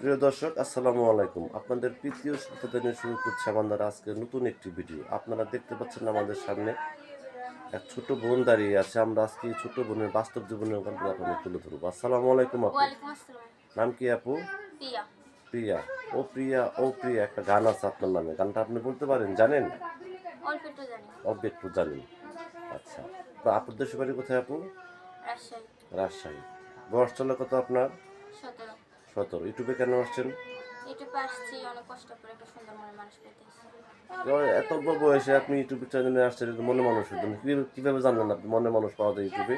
প্রিয় দর্শক আসসালামু আলাইকুম। আপনাদের তৃতীয় নিয়ে শুরু করছে আমাদের আজকে নতুন একটি ভিডিও। আপনারা দেখতে পাচ্ছেন আমাদের সামনে এক ছোট বোন দাঁড়িয়ে আছে। আমরা আজকে এই ছোট বোনের বাস্তব জীবনের গল্পটা আপনাদের তুলে ধরবো। আসসালামু আলাইকুম আপু। নাম কি আপু? প্রিয়া। প্রিয়া। ও প্রিয়া ও প্রিয়া একটা গান আছে আপনার নামে। গানটা আপনি বলতে পারেন জানেন? অল্প একটু জানেন। আচ্ছা। তো আপুর দেশের বাড়ি কোথায় আপু? রাজশাহী। রাজশাহী। বয়স চলে কত আপনার? সতেরো। সতেরো ইউটিউবে কেন আসছেন? ইউটিউবে আসছি অনেক কষ্ট করে একটা সুন্দর মনের মানুষ পেতেছি তো এত বয়সে আপনি ইউটিউব চ্যানেলে আসছেন মনে মানুষের জন্য। কীভাবে কীভাবে জানলেন আপনি মনে মানুষ পাওয়া যায় ইউটিউবে?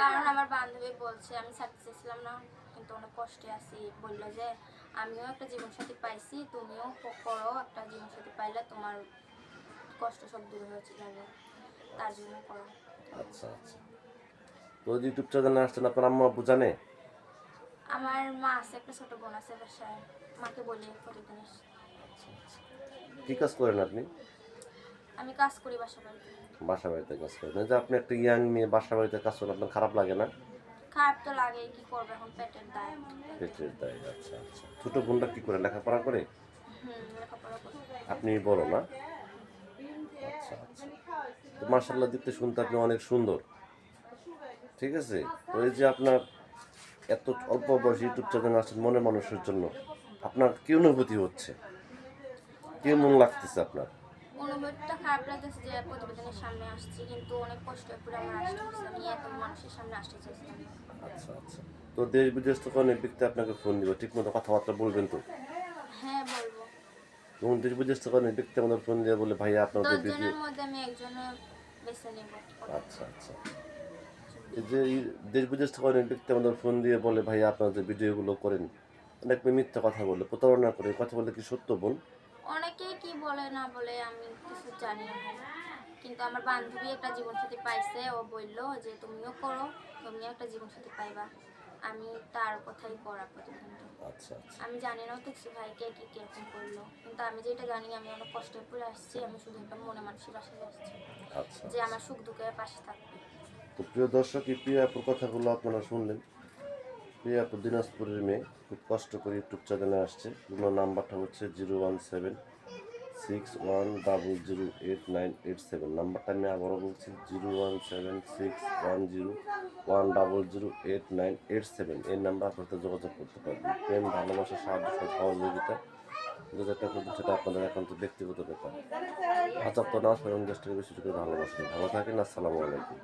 কারণ আমার বান্ধবী বলছে আমি ছাড়তে চাইছিলাম না কিন্তু অনেক কষ্টে আছি। বলল যে আমিও একটা জীবনসাথী পাইছি তুমিও করো একটা জীবনসাথী পাইলে তোমার কষ্ট সব দূর হয়েছে যাবে। তার জন্য করো। আচ্ছা আচ্ছা। তো ইউটিউব চ্যানেলে আসছেন আপনার আম্মা আব্বু জানে? আমার মা আছে একটা ছোট বোন আছে বাসায়। মাকে বলি প্রতিদিন। কি কাজ করেন আপনি? আমি কাজ করি বাসা বাড়িতে বাসা বাড়িতে কাজ করেন। যে আপনি একটা ইয়াং মেয়ে বাসা বাড়িতে কাজ করেন আপনার খারাপ লাগে না? খারাপ তো লাগেই কি করব এখন? পেটের দায়। পেটের দায় আচ্ছা আচ্ছা। ছোট বোনটা কি করে লেখাপড়া করে? আপনি বলো না? আচ্ছা আচ্ছা। মার্শাল্লাহ দেখতে শুনতে আপনি অনেক সুন্দর। ঠিক আছে? ওই যে আপনার এত অল্প বয়সে ইউটিউব চ্যানেল আসছেন মনে মানুষের জন্য। আপনার কি অনুভূতি হচ্ছে? কেমন লাগতেছে আপনার? অনুভূতিটা খারাপ লাগতেছে যে প্রতিবেদনের সামনে আসছি কিন্তু অনেক কষ্ট করে আমার আসতে হচ্ছে আমি এত মানুষের সামনে আসতে চাইছিলাম। আচ্ছা আচ্ছা। তো দেশ বিদেশ থেকে অনেক ব্যক্তি আপনাকে ফোন দিব। ঠিক মতো কথাবার্তা বলবেন তো? হ্যাঁ বলব। এবং দেশ বিদেশ থেকে অনেক ব্যক্তি আমাদের ফোন দিয়ে বলে ভাইয়া আপনাদের দশ ভিডিও মধ্যে আমি একজনে বেছে নেব। আচ্ছা আচ্ছা। যে দেশ বিদেশ থেকে অনেক ব্যক্তি আমাদের ফোন দিয়ে বলে ভাইয়া আপনারা যে ভিডিওগুলো করেন অনেক মিথ্যা কথা বলে প্রতারণা করে কথা বলে কি সত্য বোন? অনেকেই কি বলে না বলে আমি কিছু জানি না। কিন্তু আমার বান্ধবী একটা জীবনসাথী পাইছে ও বলল যে তুমিও করো তুমিও একটা জীবনসাথী পাইবা। আমি তার কথাই করা প্রতিদিনটা আচ্ছা আচ্ছা। আমি জানি না তো কিছু ভাই কে কি কীরকম করল। কিন্তু আমি যেটা জানি আমি অনেক কষ্ট করে আসছি আমি শুধু একটা মনে মানুষের বাসায় আসছি আচ্ছা যে আমার সুখ দুঃখের পাশে থাকবে। তো প্রিয় দর্শক, এই প্রিয় আপুর কথাগুলো আপনারা শুনলেন। প্রিয় আপু দিনাজপুরের মেয়ে, খুব কষ্ট করে ইউটিউব চ্যানেলে আসছে। ওনার নাম্বারটা হচ্ছে zero one seven six one double zero eight nine eight seven. নাম্বারটা আমি আবারও বলছি, zero one seven six one zero one double zero eight nine eight seven. এই নাম্বার আপনাদের যোগাযোগ করতে পারবেন। প্রেম, ভালোবাসা, সাহায্য, সহযোগিতা যেটা করবেন সেটা আপনাদের একান্ত ব্যক্তিগত ব্যাপার। আচ্ছা তো এবং দেশটাকে বেশি করে ভালোবাসেন ভালো থাকেন, আসসালামু আলাইকুম।